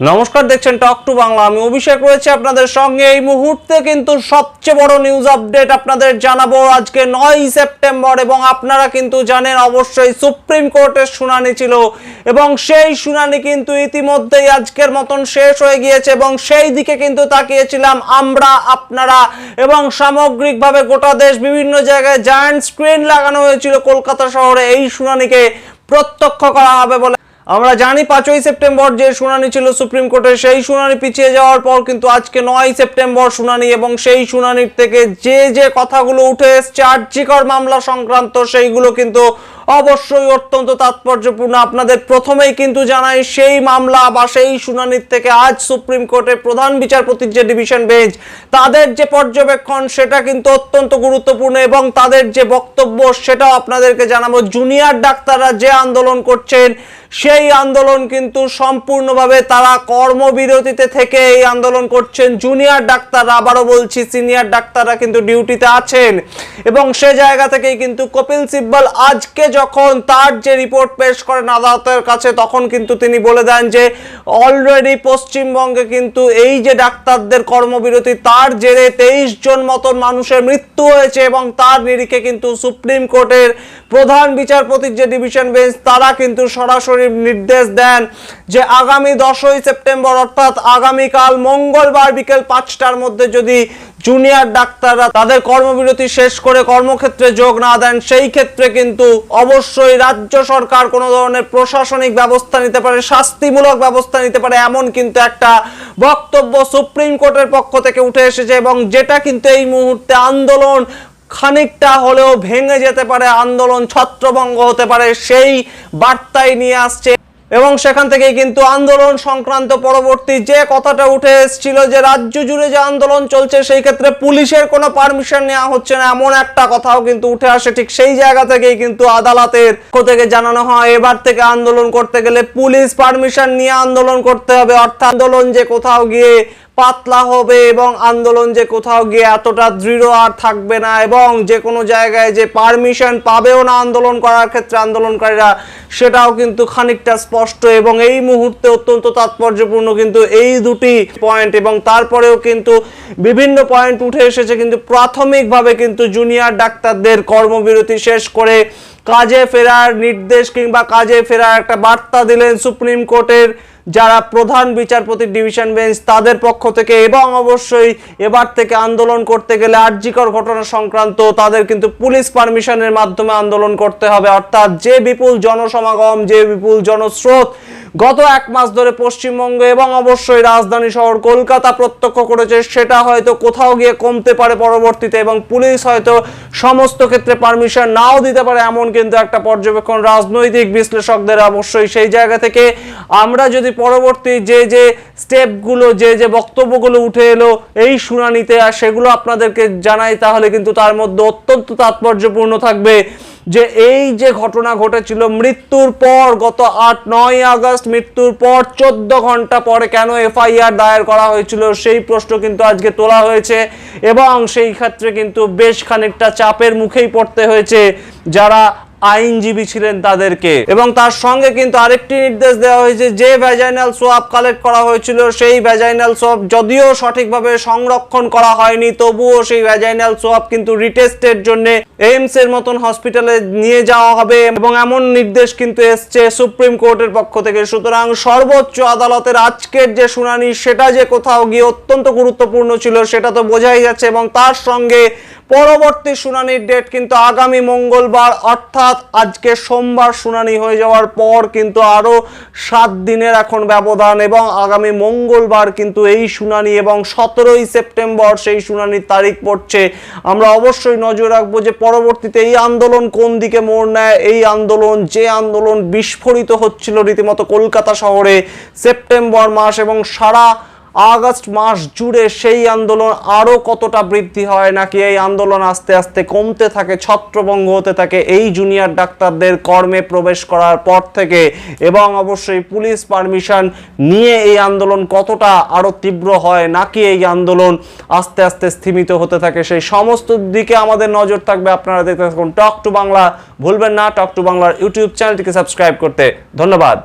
নমস্কার, দেখছেন talk to Bangla আমি অভিষেক রয়েছে আপনাদের সঙ্গে। এই মুহূর্তে কিন্তু সবচেয়ে বড় নিউজ আপডেট আপনাদের জানাব আজকে নয় সেপ্টেম্বর এবং আপনারা কিন্তু জানেন অবশ্যই সুপ্রিম কোর্টের শুনানি ছিল এবং সেই শুনানি কিন্তু ইতিমধ্যেই আজকের মতন শেষ হয়ে গিয়েছে এবং সেই দিকে কিন্তু তাকিয়েছিলাম আমরা, আপনারা এবং সামগ্রিকভাবে গোটা দেশ, বিভিন্ন জায়গায় জায়ান্ট স্ক্রিন লাগানো হয়েছিল কলকাতা শহরে। এই শুনানিকে প্রত্যক্ষ করা হবে বলে আমরা জানি পাঁচই সেপ্টেম্বর যে শুনানি ছিল সুপ্রিম কোর্টে সেই শুনানি পিছিয়ে যাওয়ার পর কিন্তু আজকে নয় সেপ্টেম্বর শুনানি এবং সেই শুনানির থেকে যে যে কথাগুলো উঠে এসছে আর্যিকর মামলা সংক্রান্ত সেইগুলো কিন্তু অবশ্যই অত্যন্ত তাৎপর্যপূর্ণ। আপনাদের প্রথমেই কিন্তু জানাই, সেই মামলা বা সেই শুনানির থেকে আজ সুপ্রিম কোর্টের প্রধান বিচারপতির যে ডিভিশন বেঞ্চ, তাদের যে পর্যবেক্ষণ, সেটা কিন্তু অত্যন্ত গুরুত্বপূর্ণ এবং তাদের যে বক্তব্য, সেটাও আপনাদেরকে জানাব। জুনিয়র ডাক্তাররা যে আন্দোলন করছেন, সেই আন্দোলন কিন্তু সম্পূর্ণভাবে তারা কর্মবিরতিতে থেকে এই আন্দোলন করছেন। জুনিয়র ডাক্তাররা, আবারও বলছি, সিনিয়র ডাক্তাররা কিন্তু ডিউটিতে আছেন এবং সে জায়গা থেকেই কিন্তু কপিল সিব্বল আজকে যখন তার যে রিপোর্ট পেশ করেন আদালতের কাছে, তখন কিন্তু তিনি বলে দেন যে অলরেডি পশ্চিমবঙ্গে কিন্তু এই যে ডাক্তারদের কর্মবিরতি, তার জেরে তেইশ জন মতন মানুষের মৃত্যু হয়েছে এবং তার নিরিখে কিন্তু সুপ্রিম কোর্টের প্রধান বিচারপতির যে ডিভিশন বেঞ্চ, তারা কিন্তু সরাসরি নির্দেশ দেন যে, আগামী দশই সেপ্টেম্বর, অর্থাৎ আগামীকাল মঙ্গলবার বিকেল পাঁচটার মধ্যে যদি জুনিয়র ডাক্তাররা তাদের কর্মবিরতি শেষ করে কর্মক্ষেত্রে যোগ না দেন, সেই ক্ষেত্রে কিন্তু অবশ্যই রাজ্য সরকার কোনো ধরনের প্রশাসনিক ব্যবস্থা নিতে পারে, শাস্তিমূলক ব্যবস্থা নিতে পারে, এমন কিন্তু একটা বক্তব্য সুপ্রিম কোর্টের পক্ষ থেকে উঠে এসেছে এবং যেটা কিন্তু এই মুহূর্তে আন্দোলন খানিকটা হলেও ভেঙে যেতে পারে, আন্দোলন ছত্রভঙ্গ হতে পারে, সেই বার্তাই নিয়ে আসছে এবং সেখান থেকেই কিন্তু আন্দোলন সংক্রান্ত পরবর্তী যে কথাটা উঠে এসেছিল যে রাজ্য জুড়ে যে আন্দোলন চলছে, সেই ক্ষেত্রে পুলিশের কোনো পারমিশন নেওয়া হচ্ছে না, এমন একটা কথাও কিন্তু উঠে আসে। ঠিক সেই জায়গা থেকেই কিন্তু আদালতের থেকে জানানো হয়, এবার থেকে আন্দোলন করতে গেলে পুলিশ পারমিশন নিয়ে আন্দোলন করতে হবে। অর্থাৎ আন্দোলন যে কোথাও গিয়ে পাতলা হবে এবং আন্দোলন যে কোথাও গিয়ে এতটা দৃঢ় আর থাকবে না এবং যে কোনো জায়গায় যে পারমিশন পাবেও না আন্দোলন করার ক্ষেত্রে আন্দোলনকারীরা, সেটাও কিন্তু খানিকটা স্পষ্ট এবং এই মুহূর্তে অত্যন্ত তাৎপর্যপূর্ণ কিন্তু এই দুটি পয়েন্ট এবং তারপরেও কিন্তু বিভিন্ন পয়েন্ট উঠে এসেছে কিন্তু প্রাথমিকভাবে কিন্তু জুনিয়র ডাক্তারদের কর্মবিরতি শেষ করে কাজে ফেরার নির্দেশ কিংবা কাজে ফেরার একটা বার্তা দিলেন সুপ্রিম কোর্টের যারা প্রধান বিচারপতির ডিভিশন বেঞ্চ তাদের পক্ষ থেকে এবং অবশ্যই এবার থেকে আন্দোলন করতে গেলে আর্যিকর ঘটনা সংক্রান্ত তাদের কিন্তু পুলিশ পারমিশনের মাধ্যমে আন্দোলন করতে হবে। অর্থাৎ যে বিপুল জনসমাগম, যে বিপুল জনস্রোত গত এক মাস ধরে পশ্চিমবঙ্গ এবং অবশ্যই রাজধানী শহর কলকাতা প্রত্যক্ষ করেছে, সেটা হয়তো কোথাও গিয়ে কমতে পারে পরবর্তীতে এবং পুলিশ হয়তো সমস্ত ক্ষেত্রে পারমিশন নাও দিতে পারে, এমন কিন্তু একটা পর্যবেক্ষণ রাজনৈতিক বিশ্লেষকদের অবশ্যই সেই জায়গা থেকে। আমরা যদি পরবর্তী যে যে স্টেপগুলো যে যে বক্তব্যগুলো উঠে এলো এই শুনানিতে আর সেগুলো আপনাদেরকে জানাই, তাহলে কিন্তু তার মধ্যে অত্যন্ত তাৎপর্যপূর্ণ থাকবে। যে এই যে ঘটনা ঘটেছিল, মৃত্যুর পর গত আট, নয় আগস্ট, মৃত্যুর পর চোদ্দ ঘণ্টা পরে কেন এফআইআর দায়ের করা হয়েছিল, সেই প্রশ্ন কিন্তু আজকে তোলা হয়েছে এবং সেই ক্ষেত্রে কিন্তু বেশ খানিকটা চাপের মুখেই পড়তে হয়েছে যারা আইনজীবী ছিলেন তাদেরকে। এবং তার সঙ্গে কিন্তু আরেকটি নির্দেশ দেওয়া হয়েছে, যে ভ্যাজাইনাল সোয়াব কালেক্ট করা হয়েছিল, সেই ভ্যাজাইনাল সোয়াব যদিও সঠিকভাবে সংরক্ষণ করা হয়নি, তবুও সেই ভ্যাজাইনাল সোয়াব কিন্তু রিটেস্টের জন্য এইমস এর মতন হসপিটালে নিয়ে যাওয়া হবে এবং এমন নির্দেশ কিন্তু এসছে সুপ্রিম কোর্টের পক্ষ থেকে। সুতরাং সর্বোচ্চ আদালতের আজকের যে শুনানি, সেটা যে কোথাও গিয়ে অত্যন্ত গুরুত্বপূর্ণ ছিল, সেটা তো বোঝাই যাচ্ছে এবং তার সঙ্গে পরবর্তী শুনানির ডেট কিন্তু আগামী মঙ্গলবার, অর্থাৎ আজকে সোমবার শুনানি হয়ে যাওয়ার পর কিন্তু আরও সাত দিনের এখন ব্যবধান এবং আগামী মঙ্গলবার কিন্তু এই শুনানি এবং সতেরোই সেপ্টেম্বর সেই শুনানির তারিখ পড়ছে। আমরা অবশ্যই নজর রাখব যে পরবর্তীতে এই আন্দোলন কোন দিকে মোড় নেয়, এই আন্দোলন, যে আন্দোলন বিস্ফোরিত হচ্ছিল রীতিমতো কলকাতা শহরে সেপ্টেম্বর মাস এবং সারা আগস্ট মাস জুড়ে সেই আন্দোলন আরও কতটা বৃদ্ধি হয় নাকি এই আন্দোলন আস্তে আস্তে কমতে থাকে, ছত্রভঙ্গ হতে থাকে, এই জুনিয়র ডাক্তারদের কর্মে প্রবেশ করার পর থেকে? এবং অবশ্যই পুলিশ পারমিশন নিয়ে এই আন্দোলন কতটা আরও তীব্র হয় নাকি এই আন্দোলন আস্তে আস্তে স্থিমিত হতে থাকে? সেই সমস্ত দিকে আমাদের নজর থাকবে, আপনারা দেখতে থাকুন টক টু বাংলা। ভুলবেন না, টক টু বাংলার ইউটিউব চ্যানেলটিকে সাবস্ক্রাইব করতে। ধন্যবাদ।